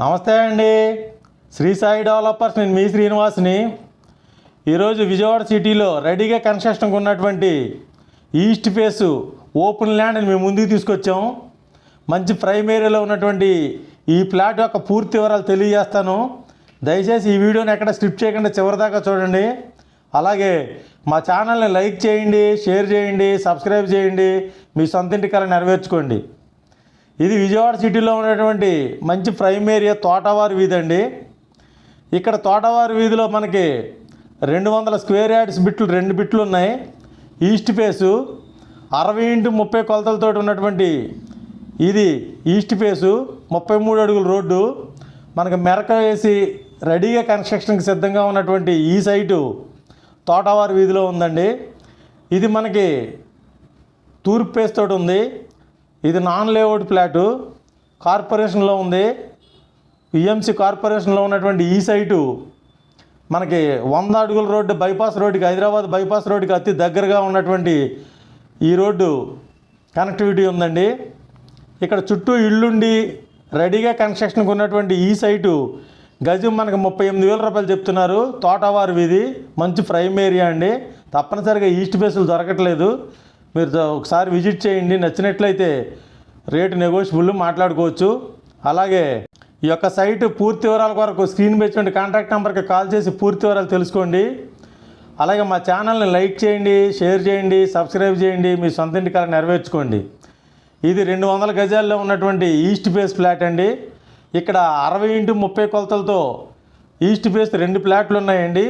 నమస్తే అండి. శ్రీ సాయి డెవలపర్స్ నేను మీ శ్రీనివాస్ని. ఈరోజు విజయవాడ సిటీలో రెడీగా కన్స్ట్రక్షన్కి ఉన్నటువంటి ఈస్ట్ ఫేస్ ఓపెన్ ల్యాండ్ మేము ముందుకు తీసుకొచ్చాం. మంచి ప్రైమ్ ఏరియాలో ఉన్నటువంటి ఈ ప్లాట్ యొక్క పూర్తి వివరాలు తెలియజేస్తాను. దయచేసి ఈ వీడియోని ఎక్కడ స్కిప్ చేయకుండా చివరిదాకా చూడండి. అలాగే మా ఛానల్ని లైక్ చేయండి షేర్ చేయండి సబ్స్క్రైబ్ చేయండి. మీ సొంత ఇంటి కళ నెరవేర్చుకోండి. ఇది విజయవాడ సిటీలో ఉన్నటువంటి మంచి ప్రైమ్ ఏరియా తోటవారి వీధి అండి. ఇక్కడ తోటవారి వీధిలో మనకి రెండు వందల స్క్వేర్ యార్డ్స్ బిట్లు రెండు బిట్లు ఉన్నాయి. ఈస్ట్ ఫేసు అరవై ఇంటూ ముప్పై కొలతలతో ఉన్నటువంటి ఇది ఈస్ట్ ఫేసు ముప్పై మూడు అడుగుల రోడ్డు. మనకి మెరక వేసి రెడీగా కన్స్ట్రక్షన్కి సిద్ధంగా ఉన్నటువంటి ఈ సైటు తోటవారి వీధిలో ఉందండి. ఇది మనకి తూర్పు ఫేస్ తోటి ఉంది. ఇది నాన్ లేఅవుట్ ప్లాటు కార్పొరేషన్లో ఉంది. ఈఎంసీ కార్పొరేషన్లో ఉన్నటువంటి ఈ సైటు మనకి వంద అడుగుల రోడ్డు బైపాస్ రోడ్డుకి హైదరాబాద్ బైపాస్ రోడ్డుకి అతి దగ్గరగా ఉన్నటువంటి ఈ రోడ్డు కనెక్టివిటీ ఉందండి. ఇక్కడ చుట్టూ ఇళ్ళుండి రెడీగా కన్స్ట్రక్షన్కి ఉన్నటువంటి ఈ సైటు గజం మనకు ముప్పై ఎనిమిది వేల రూపాయలు చెప్తున్నారు. తోటవారు వీధి మంచి ప్రైమ్ ఏరియా అండి. తప్పనిసరిగా ఈస్ట్ బేసులు దొరకట్లేదు. మీరు ఒకసారి విజిట్ చేయండి. నచ్చినట్లయితే రేటు నెగోషియబుల్ మాట్లాడుకోవచ్చు. అలాగే ఈ యొక్క సైట్ పూర్తి వివరాల కొరకు స్క్రీన్ పెంచినటువంటి కాంటాక్ట్ నెంబర్కి కాల్ చేసి పూర్తి వివరాలు తెలుసుకోండి. అలాగే మా ఛానల్ని లైక్ చేయండి షేర్ చేయండి సబ్స్క్రైబ్ చేయండి. మీ సొంత ఇంటి కళ నెరవేర్చుకోండి. ఇది రెండు వందల గజాల్లో ఉన్నటువంటి ఈస్ట్ ఫేస్ ఫ్లాట్ అండి. ఇక్కడ అరవై ఇంటూ ముప్పై కొలతలతో ఈస్ట్ ఫేస్ రెండు ఫ్లాట్లు ఉన్నాయండి.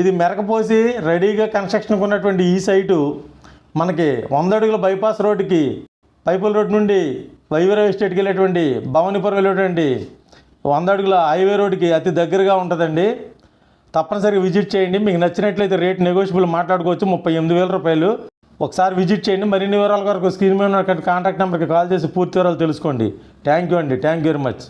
ఇది మెరకపోసి రెడీగా కన్స్ట్రక్షన్కి ఉన్నటువంటి ఈ సైటు మనకి వంద అడుగుల బైపాస్ రోడ్డుకి పైపుల రోడ్ నుండి వైవరావు ఎస్టేట్కి వెళ్ళేటువంటి భవానీపురం వెళ్ళేటువంటి వంద అడుగుల హైవే రోడ్డుకి అతి దగ్గరగా ఉంటుందండి. తప్పనిసరిగా విజిట్ చేయండి. మీకు నచ్చినట్లయితే రేట్ నెగోషియబుల్ మాట్లాడుకోవచ్చు. ముప్పై ఎనిమిది వేల రూపాయలు. ఒకసారి విజిట్ చేయండి. మరిన్ని వివరాల వరకు స్క్రీన్ మీద ఉన్న కాంటాక్ట్ నెంబర్కి కాల్ చేసి పూర్తి వివరాలు తెలుసుకోండి. థ్యాంక్ యూ అండి. Thank you very much